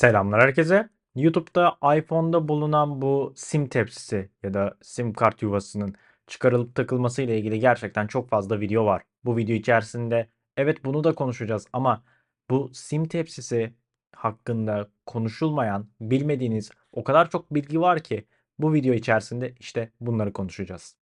Selamlar herkese. YouTube'da iPhone'da bulunan bu sim tepsisi ya da sim kart yuvasının çıkarılıp takılması ile ilgili gerçekten çok fazla video var. Bu video içerisinde evet bunu da konuşacağız ama bu sim tepsisi hakkında konuşulmayan, bilmediğiniz o kadar çok bilgi var ki bu video içerisinde işte bunları konuşacağız.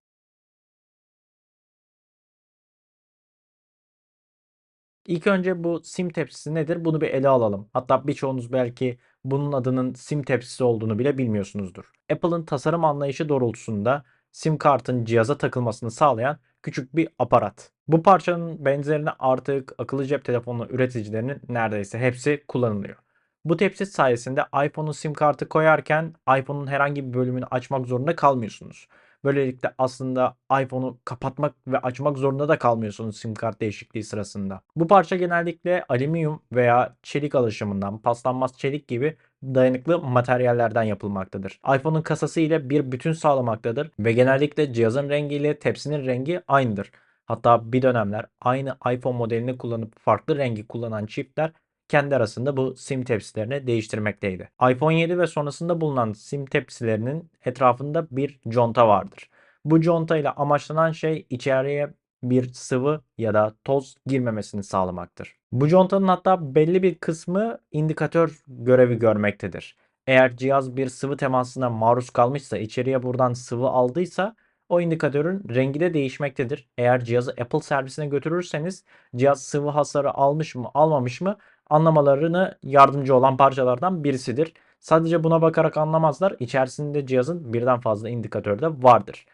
İlk önce bu sim tepsisi nedir? Bunu bir ele alalım. Hatta birçoğunuz belki bunun adının sim tepsisi olduğunu bile bilmiyorsunuzdur. Apple'ın tasarım anlayışı doğrultusunda sim kartın cihaza takılmasını sağlayan küçük bir aparat. Bu parçanın benzerini artık akıllı cep telefonu üreticilerinin neredeyse hepsi kullanılıyor. Bu tepsi sayesinde iPhone'un sim kartı koyarken iPhone'un herhangi bir bölümünü açmak zorunda kalmıyorsunuz. Böylelikle aslında iPhone'u kapatmak ve açmak zorunda da kalmıyorsunuz sim kart değişikliği sırasında. Bu parça genellikle alüminyum veya çelik alaşımından, paslanmaz çelik gibi dayanıklı materyallerden yapılmaktadır. iPhone'un kasası ile bir bütün sağlamaktadır ve genellikle cihazın rengi ile tepsinin rengi aynıdır. Hatta bir dönemler aynı iPhone modelini kullanıp farklı rengi kullanan çiftler kendi arasında bu sim tepsilerini değiştirmekteydi. iPhone 7 ve sonrasında bulunan sim tepsilerinin etrafında bir conta vardır. Bu conta ile amaçlanan şey içeriye bir sıvı ya da toz girmemesini sağlamaktır. Bu contanın hatta belli bir kısmı indikatör görevi görmektedir. Eğer cihaz bir sıvı temasına maruz kalmışsa, içeriye buradan sıvı aldıysa o indikatörün rengi de değişmektedir. Eğer cihazı Apple servisine götürürseniz cihaz sıvı hasarı almış mı almamış mı anlamalarını yardımcı olan parçalardan birisidir. Sadece buna bakarak anlamazlar. İçerisinde cihazın birden fazla indikatörü de vardır.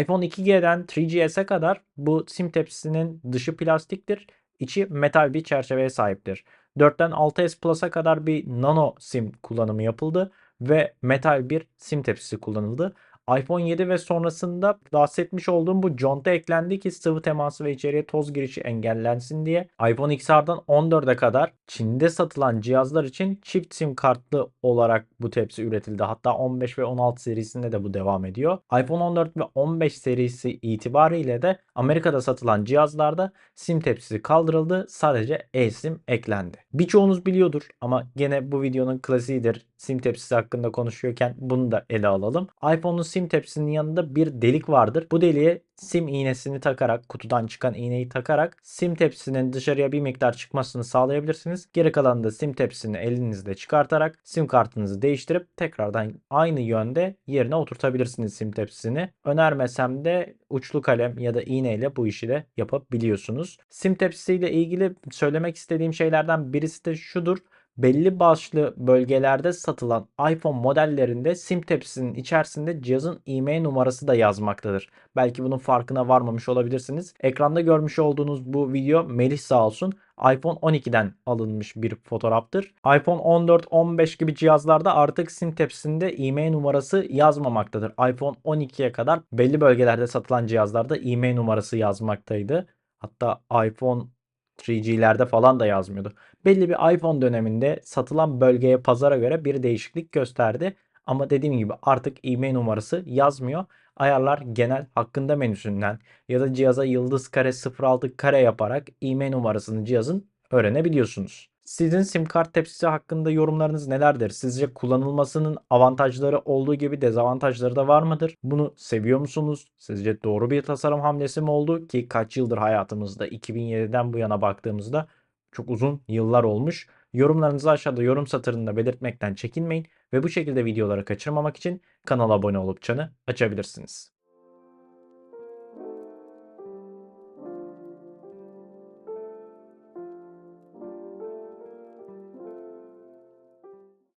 iPhone 2G'den 3GS'e kadar bu sim tepsisinin dışı plastiktir. içi metal bir çerçeveye sahiptir. 4'ten 6S Plus'a kadar bir nano sim kullanımı yapıldı ve metal bir sim tepsisi kullanıldı iPhone 7 ve sonrasında bahsetmiş olduğum bu conta eklendi ki sıvı teması ve içeriye toz girişi engellensin diye. iPhone XR'dan 14'e kadar Çin'de satılan cihazlar için çift sim kartlı olarak bu tepsi üretildi. Hatta 15 ve 16 serisinde de bu devam ediyor. iPhone 14 ve 15 serisi itibariyle de Amerika'da satılan cihazlarda sim tepsisi kaldırıldı. Sadece eSIM eklendi. Birçoğunuz biliyordur ama gene bu videonun klasiğidir. Sim tepsisi hakkında konuşuyorken bunu da ele alalım. iPhone'un sim tepsisinin yanında bir delik vardır. Bu deliğe sim iğnesini takarak kutudan çıkan iğneyi takarak sim tepsisinin dışarıya bir miktar çıkmasını sağlayabilirsiniz. Geri kalan da sim tepsisini elinizde çıkartarak sim kartınızı değiştirip tekrardan aynı yönde yerine oturtabilirsiniz sim tepsisini. Önermesem de uçlu kalem ya da iğneyle bu işi de yapabiliyorsunuz. Sim tepsisiyle ilgili söylemek istediğim şeylerden birisi de şudur belli başlı bölgelerde satılan iPhone modellerinde sim tepsisinin içerisinde cihazın IMEI numarası da yazmaktadır. Belki bunun farkına varmamış olabilirsiniz. Ekranda görmüş olduğunuz bu video Melih sağ olsun iPhone 12'den alınmış bir fotoğraftır. iPhone 14, 15 gibi cihazlarda artık sim tepsisinde IMEI numarası yazmamaktadır. iPhone 12'ye kadar belli bölgelerde satılan cihazlarda IMEI numarası yazmaktaydı. Hatta iPhone 3G'lerde falan da yazmıyordu. Belli bir iPhone döneminde satılan bölgeye pazara göre bir değişiklik gösterdi. Ama dediğim gibi artık e-mail numarası yazmıyor. Ayarlar genel hakkında menüsünden ya da cihaza yıldız kare 06 kare yaparak e-mail numarasını cihazın öğrenebiliyorsunuz. Sizin sim kart tepsisi hakkında yorumlarınız nelerdir? Sizce kullanılmasının avantajları olduğu gibi dezavantajları da var mıdır? Bunu seviyor musunuz? Sizce doğru bir tasarım hamlesi mi oldu ki kaç yıldır hayatımızda 2007'den bu yana baktığımızda çok uzun yıllar olmuş. Yorumlarınızı aşağıda yorum satırında belirtmekten çekinmeyin ve bu şekilde videoları kaçırmamak için kanala abone olup çanı açabilirsiniz.